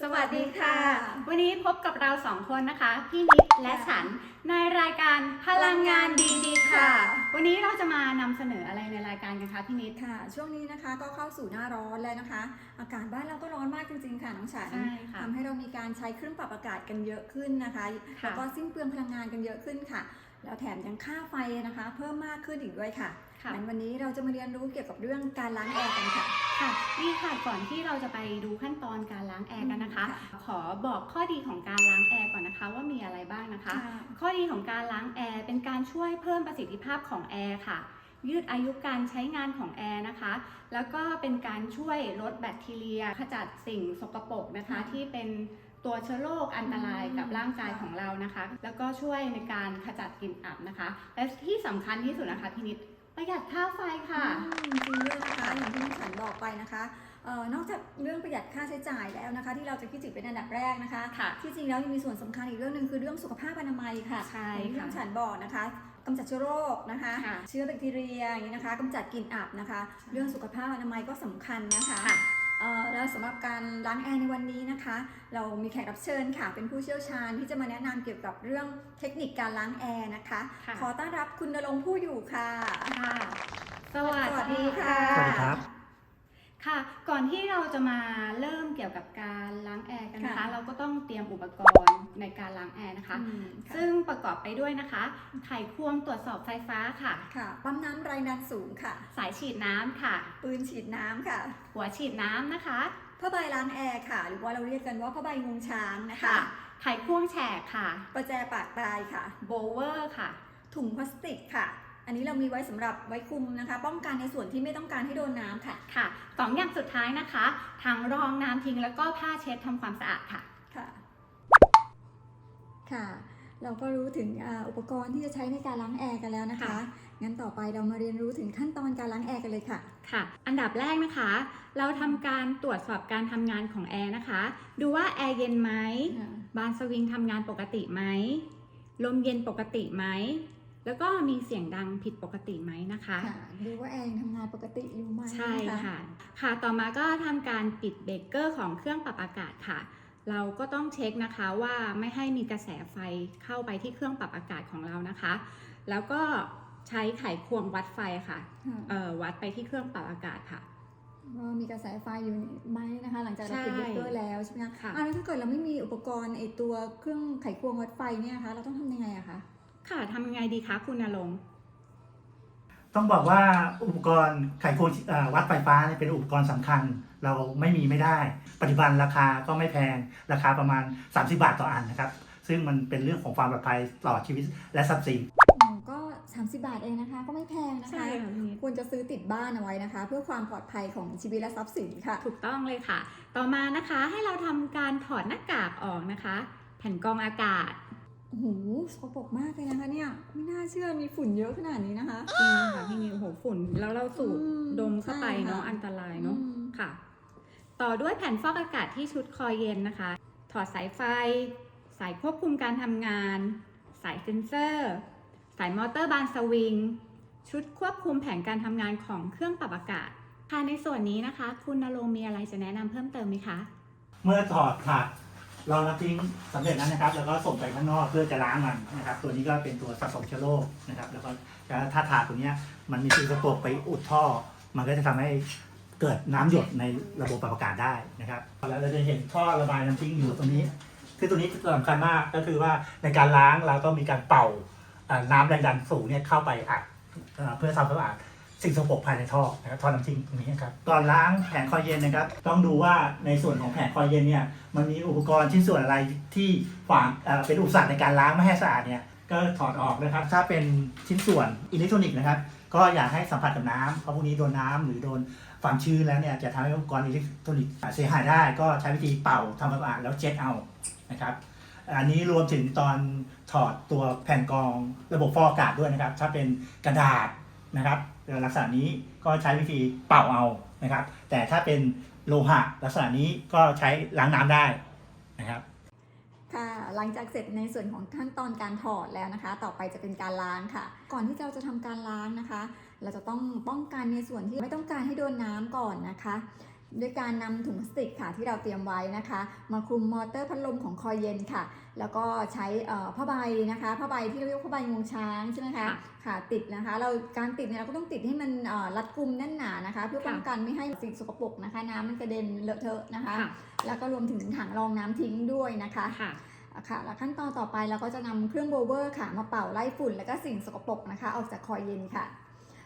สวัสดีค่ะ วันนี้พบกับเราสองคนนะคะ พี่นิดและฉันในรายการพลังงานดีๆค่ะ วันนี้เราจะมานำเสนออะไรในรายการกันคะพี่นิด ค่ะ ช่วงนี้นะคะก็เข้าสู่หน้าร้อนแล้วนะคะ อากาศบ้านเราก็ร้อนมากจริงๆค่ะน้องฉันใช่ค่ะทำให้เรามีการใช้เครื่องปรับอากาศกันเยอะขึ้นนะคะ ค่ะ แล้วก็สิ้นเปลืองพลังงานกันเยอะขึ้นค่ะ แล้วแถมยังค่าไฟนะคะ เพิ่มมากขึ้นอีกด้วยค่ะค่ะ งั้นวันนี้เราจะมาเรียนรู้เกี่ยวกับเรื่องการล้างแอร์กันค่ะ ค่ะนี่ค่ะก่อนที่เราจะไปดูขั้นตอนการล้างแอร์กันนะคะค่ะขอบอกข้อดีของการล้างแอร์ก่อนนะคะว่ามีอะไรบ้างนะคะ ข้อดีของการล้างแอร์เป็นการช่วยเพิ่มประสิทธิภาพของแอร์ค่ะ ยืดอายุการใช้งานของแอร์นะคะ แล้วก็เป็นการช่วยลดแบคทีเรีย ขจัดสิ่งสกปรกนะคะค่ะที่เป็น ตัวเชื้อโรคอันตรายอืมกับร่างกายของเรานะคะ แล้วก็ช่วยในการขจัดกลิ่นอับนะคะ และที่สำคัญที่สุดนะคะพี่นิดประหยัดค่าไฟค่ะอืมจริงด้วยนะคะอย่างที่น้องฉันบอกไปนะคะเอ่อนอกจากเรื่องประหยัดค่าใช้จ่ายแล้วนะคะ ที่เราจะคิดถึงเป็นอันดับแรกนะคะค่ะที่จริงแล้วยังมีส่วนสำคัญอีกเรื่องหนึ่งคือเรื่องสุขภาพอนามัยค่ะใช่อย่างที่ค่ะน้องฉันบอกนะคะกำจัดเชื้อโรคนะคะค่ะเชื้อแบคทีเรียอย่างนี้นะคะกำจัดกลิ่นอับนะคะใช่เรื่องสุขภาพอนามัยก็สำคัญนะคะค่ะเอ่อ แล้วสำหรับการล้างแอร์ในวันนี้นะคะ เรามีแขกรับเชิญค่ะ เป็นผู้เชี่ยวชาญที่จะมาแนะนำเกี่ยวกับเรื่องเทคนิคการล้างแอร์นะคะ ค่ะ ขอต้อนรับคุณนรงค์ผู้อยู่ค่ะ ค่ะ สวัสวัสดีค่ะ สวัสดีครับ ค่ะ ก่อนที่เราจะมาเริ่มเกี่ยวกับการล้างแอร์กันนะคะ ค่ะเราก็ต้องเตรียมอุปกรณ์ในการล้างแอร์นะคะ อืมค่ะ ซึ่งประกอบไปด้วยนะคะ ไขควงตรวจสอบไฟฟ้าค่ะ ค่ะ ปั๊มน้ำแรงดันสูงค่ะ สายฉีดน้ำค่ะ ปืนฉีดน้ำค่ะ หัวฉีดน้ำนะคะ ผ้าใบล้างแอร์ค่ะ หรือว่าเราเรียกกันว่าผ้าใบงวงช้างนะคะ ค่ะ ไขควงแฉกค่ะ ประแจปากตายค่ะ โบเวอร์ค่ะ ถุงพลาสติกค่ะ อันนี้เรามีไว้สำหรับไว้คลุมนะคะ ป้องกันในส่วนที่ไม่ต้องการให้โดนน้ำค่ะค่ะสองอย่างสุดท้ายนะคะถังรองน้ำทิ้งแล้วก็ผ้าเช็ดทำความสะอาดค่ะค่ะ ค่ะ เราก็รู้ถึงอ่าอุปกรณ์ที่จะใช้ในการล้างแอร์กันแล้วนะคะค่ะงั้นต่อไปเรามาเรียนรู้ถึงขั้นตอนการล้างแอร์กันเลยค่ะ ค่ะ อันดับแรกนะคะ เราทำการตรวจสอบการทำงานของแอร์นะคะ ดูว่าแอร์เย็นไหม บานสวิงทำงานปกติไหม ลมเย็นปกติไหม แล้วก็มีเสียงดังผิดปกติไหมนะคะค่ะดูว่าแอร์ยังทำงานปกติอยู่ไหมใช่นค่ะ ค่ะต่อมาก็ทำการปิดเบรกเกอร์ของเครื่องปรับอากาศค่ะ เราก็ต้องเช็คนะคะว่าไม่ให้มีกระแสไฟเข้าไปที่เครื่องปรับอากาศของเรานะคะ แล้วก็ใช้ไขควงวัดไฟค่ะค่ะเอ่อวัดไปที่เครื่องปรับอากาศค่ะว่ามีกระแสไฟอยู่ไหมนะคะ หลังจากเราปิดใช่เบรกเกอร์แล้วใช่ไหมคะค่ะอ่าแล้วถ้าเกิดเราไม่มีอุปกรณ์ไอตัวเครื่องไขควงวัดไฟเนี่ยนะคะ เราต้องทำยังไงอะคะ ค่ะทำยังไงดีคะคุณนรงค์ต้องบอกว่าอุปกรณ์ไขควงเอ่อวัดไฟฟ้าเนี่ยเป็นอุปกรณ์สำคัญ เราไม่มีไม่ได้ ปัจจุบันราคาก็ไม่แพงราคาประมาณ 30 บาทต่ออันนะครับ ซึ่งมันเป็นเรื่องของความปลอดภัยต่อชีวิตและทรัพย์สินอ๋อก็ 30 บาทเองนะคะ ก็ไม่แพงนะคะใช่ค่ะพี่นิดควรจะซื้อติดบ้านเอาไว้นะคะ เพื่อความปลอดภัยของชีวิตและทรัพย์สินค่ะ ถูกต้องเลยค่ะ ต่อมานะคะให้เราทำการถอดหน้ากากออกนะคะ แผ่นกรองอากาศ โอ้โหสกปรกมากเลยนะคะเนี่ยไม่น่าเชื่อมีฝุ่นเยอะขนาดนี้นะคะ จริงค่ะพี่นิวโหฝุ่นแล้วเราสูดอืมดมเข้าไปใช่ค่ะเนาะอันตรายเนาะอืม ค่ะ ต่อด้วยแผ่นฟอกอากาศที่ชุดคอยเย็นนะคะ ถอดสายไฟ สายควบคุมการทำงาน สายเซ็นเซอร์ สายมอเตอร์บานสวิง ชุดควบคุมแผนการทำงานของเครื่องปรับอากาศ ค่ะในส่วนนี้นะคะ คุณนรงค์มีอะไรจะแนะนำเพิ่มเติมไหมคะ เมื่อถอดผั กรองน้ำทิ้งสำเร็จแล้วนะครับ แล้วก็ส่งไปข้างนอกเพื่อจะล้างมันนะครับ ตัวนี้ก็เป็นตัวสะสมเชื้อโรคนะครับ แล้วก็ถ้าถาดตัวนี้มันมีสิ่งสกปรกไปอุดท่อ มันก็จะทำให้เกิดน้ำหยดในระบบปรับอากาศได้นะครับ แล้วเราจะเห็นท่อระบายน้ำทิ้งอยู่ตรงนี้คือตัวนี้สำคัญมากก็คือว่าในการล้างเราต้องมีการเป่าน้ำแรงดันสูงเนี่ยเข้าไปอัดเพื่อทำความสะอาด สิ่งสกปรกภายในท่อนะครับท่อน้ำทิ้งตรงนี้ครับก่อนล้างแผงคอยเย็นนะครับ ต้องดูว่าในส่วนของแผงคอยเย็นเนี่ยมันมีอุปกรณ์ชิ้นส่วนอะไรที่ขวางเอ่อเป็นอุปสรรคในการล้างไม่ให้สะอาดเนี่ยก็ถอดออกนะครับ ถ้าเป็นชิ้นส่วนอิเล็กทรอนิกส์นะครับ ก็อย่าให้สัมผัสกับน้ำเพราะพวกนี้โดนน้ำหรือโดนความชื้นแล้วเนี่ยจะทำให้อุปกรณ์อิเล็กทรอนิกส์เสียหายได้ ก็ใช้วิธีเป่าทำความสะอาดแล้วเช็ดเอานะครับอันนี้รวมถึงตอนถอดตัวแผ่นกรองระบบฟอกอากาศด้วยนะครับ ถ้าเป็นกระดาษนะครับ ลักษณะนี้ก็ใช้วิธีเป่าเอานะครับ แต่ถ้าเป็นโลหะลักษณะนี้ก็ใช้ล้างน้ำได้นะครับค่ะหลังจากเสร็จในส่วนของขั้นตอนการถอดแล้วนะคะ ต่อไปจะเป็นการล้างค่ะ ก่อนที่เราจะทำการล้างนะคะ เราจะต้องป้องกันในส่วนที่ไม่ต้องการให้โดนน้ำก่อนนะคะ ด้วยการนำถุงพลาสติกค่ะที่เราเตรียมไว้นะคะ มาคลุมมอเตอร์พัดลมของคอยเย็นค่ะ แล้วก็ใช้เอ่อผ้าใบนะคะผ้าใบที่เราเรียกว่าผ้าใบงวงช้างใช่ไหมคะค่ะค่ะติดนะคะ เราการติดเนี่ยเราก็ต้องติดให้มันเอ่อรัดกุมแน่นหนานะคะ เพื่อป้องกันไม่ให้สิ่งสกปรกนะคะ น้ำมันกระเด็นเลอะเทอะนะคะค่ะแล้วก็รวมถึงถังรองน้ำทิ้งด้วยนะคะค่ะอะค่ะแล้วขั้นตอนต่อไปเราก็จะนำเครื่องโบเวอร์ค่ะ มาเป่าไล่ฝุ่น แล้วก็สิ่งสกปรกนะคะ ออกจากคอยเย็นค่ะ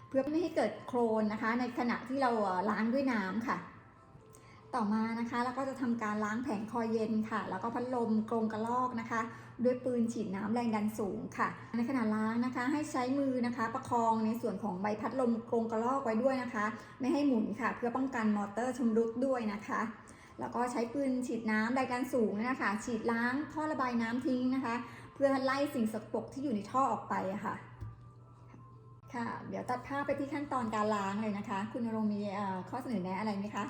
เพื่อไม่ให้เกิดโครนนะคะ ในขณะที่เราเอ่อล้างด้วยน้ำค่ะ ต่อมานะคะเราก็จะทำการล้างแผงคอยเย็นค่ะ แล้วก็พัดลมกรงกระลอกนะคะ ด้วยปืนฉีดน้ำแรงดันสูงค่ะ ในขณะล้างนะคะ ให้ใช้มือนะคะ ประคองในส่วนของใบพัดลมกรงกระลอกไว้ด้วยนะคะ ไม่ให้หมุนค่ะ เพื่อป้องกันมอเตอร์ชำรุดด้วยนะคะแล้วก็ใช้ปืนฉีดน้ำแรงดันสูงเนยนะคะ ฉีดล้างท่อระบายน้ำทิ้งนะคะ เพื่อไล่สิ่งสกปรกที่อยู่ในท่อออกไปค่ะค่ะ เดี๋ยวตัดภาพไปที่ขั้นตอนการล้างเลยนะคะ คุณรงมีข้อเสนอแนะอะไรไหมคะ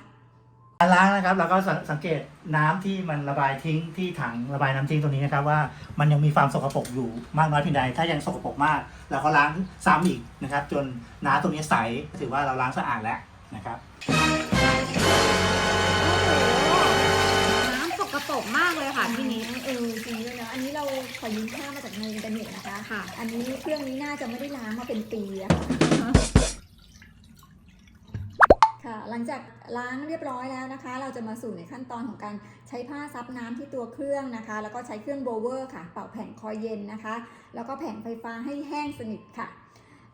การล้างนะครับเราก็สังสังเกตน้ำที่มันระบายทิ้งที่ถังระบายน้ำทิ้งตรงนี้นะครับว่ามันยังมีความสกปรกอยู่มากน้อยเพียงใดถ้ายังสกปรกมากเราก็ล้างซ้ำอีกนะครับ จนน้ำตรงนี้ใสถือว่าเราล้างสะอาดแล้วนะครับน้ำสกปรกมากเลยค่ะพี่นิดเออจริงด้วยนะอันนี้เราขอยืมภาพมาจากในอินเทอร์เน็ตนะคะค่ะ อันนี้เครื่องนี้น่าจะไม่ได้ล้างมาเป็นปีอะ ค่ะค่ะหลังจากล้างเรียบร้อยแล้วนะคะ เราจะมาสู่ในขั้นตอนของการใช้ผ้าซับน้ำที่ตัวเครื่องนะคะ แล้วก็ใช้เครื่องโบเวอร์ค่ะ เป่าแผงคอยเย็นนะคะ แล้วก็แผงไฟฟ้าให้แห้งสนิทค่ะ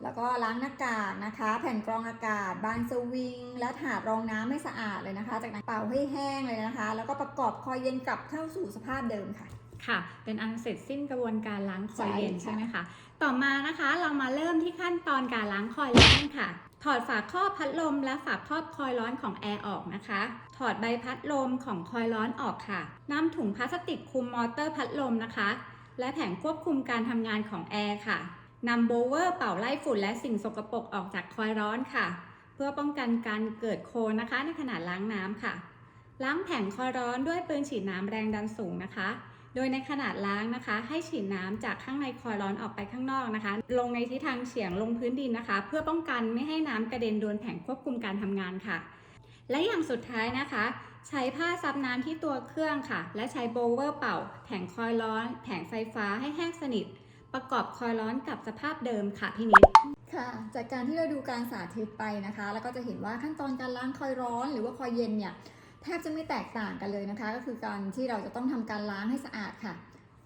แล้วก็ล้างหน้ากากนะคะ แผ่นกรองอากาศ บานสวิง และถาดรองน้ำให้สะอาดเลยนะคะ จากนั้นเป่าให้แห้งเลยนะคะ แล้วก็ประกอบคอยเย็นกลับเข้าสู่สภาพเดิมค่ะค่ะ เป็นอันเสร็จสิ้นกระบวนการล้างคอยเย็นใช่ค่ะใช่ไหมคะ ต่อมานะคะเรามาเริ่มที่ขั้นตอนการล้างคอยร้อนค่ะ ถอดฝาครอบพัดลมและฝาครอบคอยร้อนของแอร์ออกนะคะ ถอดใบพัดลมของคอยร้อนออกค่ะนำถุงพลาสติกคลุมมอเตอร์พัดลมนะคะ และแผงควบคุมการทำงานของแอร์ค่ะนำโบเวอร์เป่าไล่ฝุ่นและสิ่งสกปรกออกจากคอยร้อนค่ะ เพื่อป้องกันการเกิดโคลนนะคะ ในขณะล้างน้ำค่ะ ล้างแผงคอยร้อนด้วยปืนฉีดน้ำแรงดันสูงนะคะ โดยในขนาดล้างนะคะ ให้ฉีดน้ำจากข้างในคอยร้อนออกไปข้างนอกนะคะ ลงในทิศทางเฉียงลงพื้นดินนะคะ เพื่อป้องกันไม่ให้น้ำกระเด็นโดนแผงควบคุมการทำงานค่ะ และอย่างสุดท้ายนะคะ ใช้ผ้าซับน้ำที่ตัวเครื่องค่ะ และใช้โบเวอร์เป่า แผงคอยร้อน แผงไฟฟ้าให้แห้งสนิท ประกอบคอยร้อนกับสภาพเดิมค่ะพี่นิดค่ะจากการที่เราดูการสาธิตไปนะคะ แล้วก็จะเห็นว่าขั้นตอนการล้างคอยร้อน หรือว่าคอยเย็นเนี่ย แทบจะไม่แตกต่างกันเลยนะคะ ก็คือการที่เราจะต้องทำการล้างให้สะอาดค่ะ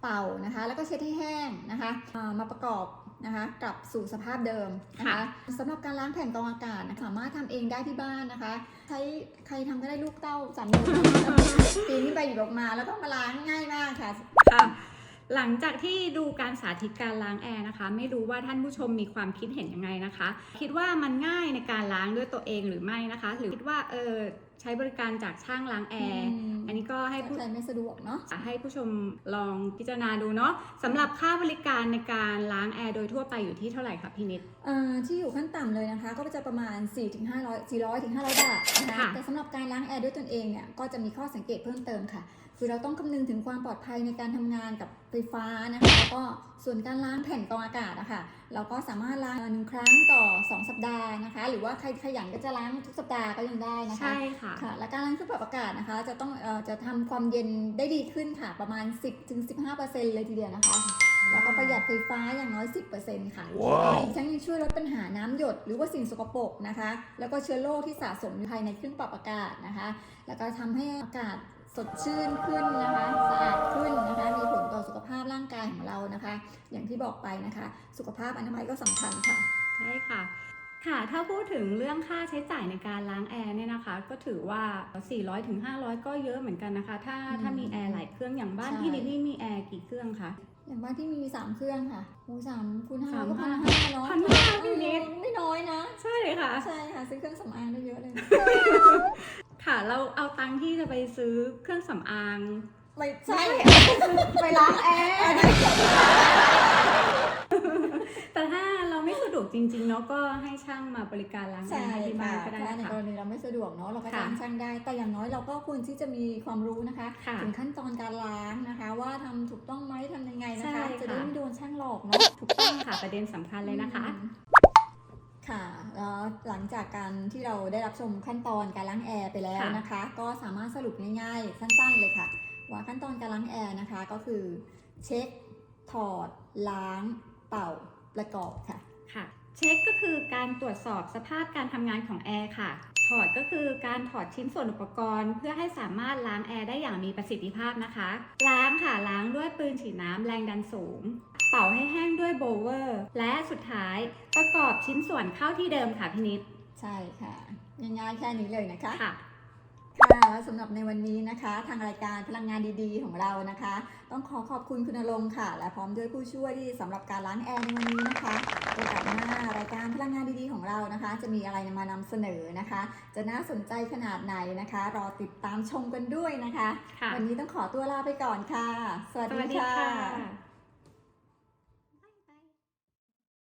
เป่านะคะ แล้วก็เช็ดให้แห้งนะคะอ่ามาประกอบนะคะกลับสู่สภาพเดิมนะคะค่ะสำหรับการล้างแผ่นกรองอากาศนะคะสามารถทำเองได้ที่บ้านนะคะ ใช้ใครทำก็ได้ลูกเต้าสามมือปีนขึ้นไปหยิบออกมา แล้วก็มาล้างง่ายมากค่ะค่ะหลังจากที่ดูการสาธิตการล้างแอร์นะคะ ไม่รู้ว่าท่านผู้ชมมีความคิดเห็นยังไงนะคะ คิดว่ามันง่ายในการล้างด้วยตัวเองหรือไม่นะคะ หรือคิดว่าเออ ใช้บริการจากช่างล้างแอร์ อันนี้ก็ให้ให้ผู้ผู้ใช้ไม่สะดวกเนาะให้ผู้ชมลองพิจารณาดูเนาะสำหรับค่าบริการในการล้างแอร์โดยทั่วไปอยู่ที่เท่าไหร่คะพี่นิดเอ่อที่อยู่ขั้นต่ำเลยนะคะ ก็จะประมาณ 4 ถึง 500 400 ถึง 500 บาทนะคะค่ะแต่สำหรับการล้างแอร์ด้วยตนเองเนี่ยก็จะมีข้อสังเกตเพิ่มเติมค่ะคือเราต้องคำนึงถึงความปลอดภัยในการทำงานกับไฟฟ้านะคะแล้วก็ส่วนการล้างแผ่นกรองอากาศอะค่ะ เราก็สามารถล้างหนึ่งครั้งต่อ 2 สัปดาห์นะคะ หรือว่าใครขยันก็จะล้างทุกสัปดาห์ก็ยังได้นะคะใช่ค่ะค่ะและการล้างเครื่องปรับอากาศนะคะ จะต้องเอ่อจะทำความเย็นได้ดีขึ้นค่ะประมาณ 10-15%เลยทีเดียวนะคะแล้วก็ประหยัดไฟฟ้าอย่างน้อย 10%ค่ะอีกทั้งยังช่วยลดปัญหาน้ำหยด หรือว่าสิ่งสกปรกนะคะ แล้วก็เชื้อโรคที่สะสมอยู่ภายในเครื่องปรับอากาศนะคะ แล้วก็ทำให้อากาศ สดชื่นขึ้นนะคะสะอาดขึ้นนะคะมีผลต่อสุขภาพร่างกายของเรานะคะ อย่างที่บอกไปนะคะ สุขภาพอนามัยก็สำคัญค่ะใช่ค่ะค่ะ ถ้าพูดถึงเรื่องค่าใช้จ่ายในการล้างแอร์เนี่ยนะคะ ก็ถือว่า 400ถึง500 ก็เยอะเหมือนกันนะคะ ถ้าอืมถ้ามีแอร์หลายเครื่องอย่างบ้านใช่พี่นิดนี่มีแอร์กี่เครื่องคะอย่างบ้านที่มีสามเครื่องค่ะโอ้สามคูณห้าสามก็พันห้าห้าเนาะพันห้าพี่นิดเออไม่น้อยนะ ใช่ค่ะ ใช่ค่ะ ซื้อเครื่องสำอางได้เยอะเลย ค่ะ เราเอาตังค์ที่จะไปซื้อเครื่องสำอาง ไม่ใช่ ไปล้างแอร์แต่ถ้าเราไม่สะดวกจริงๆเนาะก็ให้ช่างมาบริการล้างแอใช่ร์ให้ที่บ้าค่ะนก็ได้ถ้าในค่ะ กรณีเราไม่สะดวกเนาะเราก็ค่ะจ้างช่างได้ แต่อย่างน้อยเราก็ควรที่จะมีความรู้นะคะ ค่ะถึงขั้นตอนการล้างนะคะ ว่าทำถูกต้องไหมทำยังไงนะใช่คะค่ะจะได้ไม่โดนช่างหลอกเนาะถูกต้องค่ะประเด็นสำคัญเลยนะคะ อืม ค่ะแล้วหลังจากการที่เราได้รับชมขั้นตอนการล้างแอร์ไปแล้วค่ะนะคะ ก็สามารถสรุปง่ายๆ สั้นๆเลยค่ะ ว่าขั้นตอนการล้างแอร์นะคะก็คือ เช็ค ถอด ล้าง เป่าประกอบค่ะค่ะ เช็คก็คือการตรวจสอบสภาพการทำงานของแอร์ค่ะ ถอดก็คือการถอดชิ้นส่วนอุปกรณ์ เพื่อให้สามารถล้างแอร์ได้อย่างมีประสิทธิภาพนะคะ ล้างค่ะล้างด้วยปืนฉีดน้ำแรงดันสูง เป่าให้แห้งด้วยโบเวอร์ และสุดท้ายประกอบชิ้นส่วนเข้าที่เดิมค่ะพี่นิด ใช่ค่ะ ง่ายๆแค่นี้เลยนะคะค่ะค่ะและสำหรับในวันนี้นะคะ ทางรายการพลังงานดีๆ ของเรานะคะ ต้องขอขอบคุณคุณณรงค์ค่ะ และพร้อมด้วยผู้ช่วยที่สำหรับการล้างแอร์ในวันนี้นะคะโอกาสหน้ารายการพลังงานดีๆของเรานะคะ จะมีอะไรมานำเสนอนะคะ จะน่าสนใจขนาดไหนนะคะ รอติดตามชมกันด้วยนะคะค่ะวันนี้ต้องขอตัวลาไปก่อนค่ะ สวัสสดีวัสดีค่ะค่ะ